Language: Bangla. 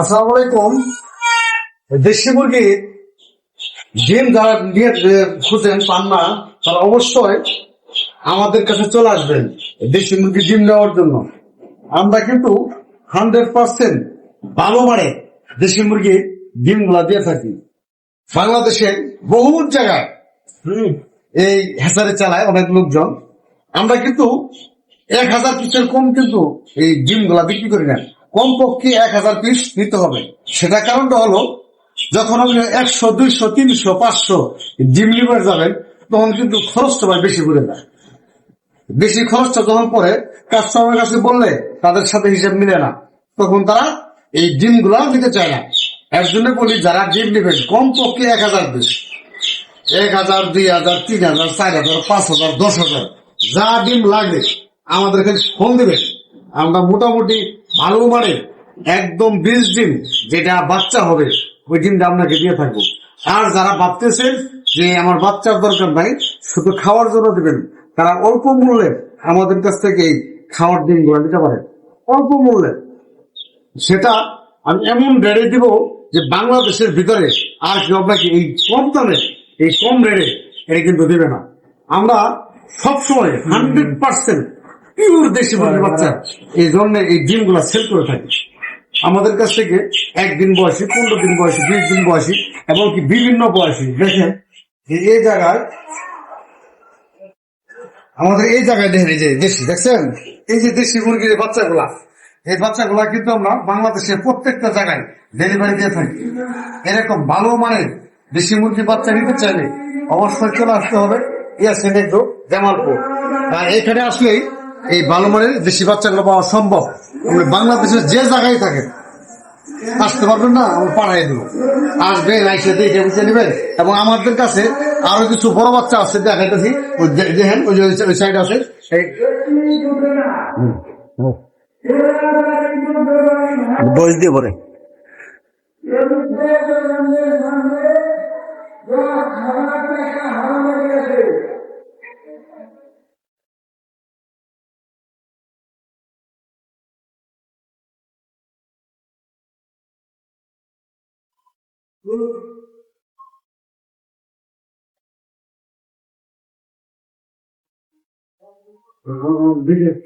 আসসালামু আলাইকুম। দেশি মুরগি ডিম যারা নিয়ে খুঁজেন পান না তারা অবশ্যই আমাদের কাছে চলে আসবেন দেশি মুরগি ডিম নেওয়ার জন্য। আমরা কিন্তু হান্ড্রেড পার্সেন্ট ভালো মানে দেশি মুরগি ডিমগুলা দিয়ে থাকি। বাংলাদেশে বহু জায়গায় এই হেসারে চালায় অনেক লোকজন। আমরা কিন্তু এক হাজার পিসের কম কিন্তু এই ডিমগুলা বিক্রি করি না। কম পক্ষে এক হাজার পিস নিতে হবে। সেটা কারণটা হলো, যখন আপনি একশো, দুইশো, তিনশো, পাঁচশো ডিম নিবার যাবেন, তখন কিন্তু খরচটা ভাই বেশি পড়ে যায় বেশি খরচটা যখন পরে কাস্টমারের কাছে বললে তাদের সাথে হিসেব মিলে না। তখন তারা এই ডিমগুলা নিতে চায় না। এর জন্য বলি, যারা ডিম নেবেন কম পক্ষে এক হাজার পিস। এক হাজার, দুই হাজার, তিন হাজার, চার হাজার, পাঁচ হাজার, দশ হাজার, যা ডিম লাগে, আমাদের কাছে ফোন দেবেন। আমরা মোটামুটি ভালো মানের একদম বিশ দিন যেটা বাচ্চা হবে, ওই ডিমটা আপনাকে দিয়ে থাকব। আর যারা ভাবতেছেন যে আমার বাচ্চার দরকার নাই, শুধু খাওয়ার জন্য দেবেন, তারা অল্প মূল্যে আমাদের কাছ থেকে এই খাওয়ার দিন ডিমগুলো দিতে পারে অল্প মূল্যে। সেটা আমি এমন রেটে দিব যে বাংলাদেশের ভিতরে আর কেউ আপনাকে এই কম দামে, এই কম রেটে এটা কিন্তু দেবে না। আমরা সবসময় হান্ড্রেড পার্সেন্ট পিওর দেশি মুরগির বাচ্চা। এই জন্য এই ডিমগুলো সেল করে থাকে। আমাদের কাছ থেকে একদিন বয়সী পনেরো দিন বয়সী বিশ দিন বয়সী এবং কি বিভিন্ন বয়সী। দেখেন যে এই জায়গায় আমাদের এই জায়গায় দেখেন এই যে দেশি দেখছেন? এই যে দেশি মুরগির বাচ্চাগুলা এই বাচ্চাগুলা কিন্তু আমরা বাংলাদেশের প্রত্যেকটা জায়গায় ডেলিভারি দিয়ে থাকি। এরকম ভালো মানের দেশি মুরগির বাচ্চা নিতে চাইলে অবশ্যই চলে আসতে হবে। ইয়াসিন একটু জামালপুর। আর এখানে আসলেই এই ভালো মানের দেশি বাচ্চাগুলো পাওয়া সম্ভব। আমরা বাংলাদেশের যে জায়গায় থাকে আসতে পারবেন না আমি পাঠাই দেবো। আসবেন আইসে দেখে বুঝে নেবেন। এবং আমাদের কাছে আরও কিছু বড় বাচ্চা আছে দেখাইতেছি। দেখেন ওই যে ওই সাইড আছে। এই বয়স দিয়ে পরে। Bunu Aha, bir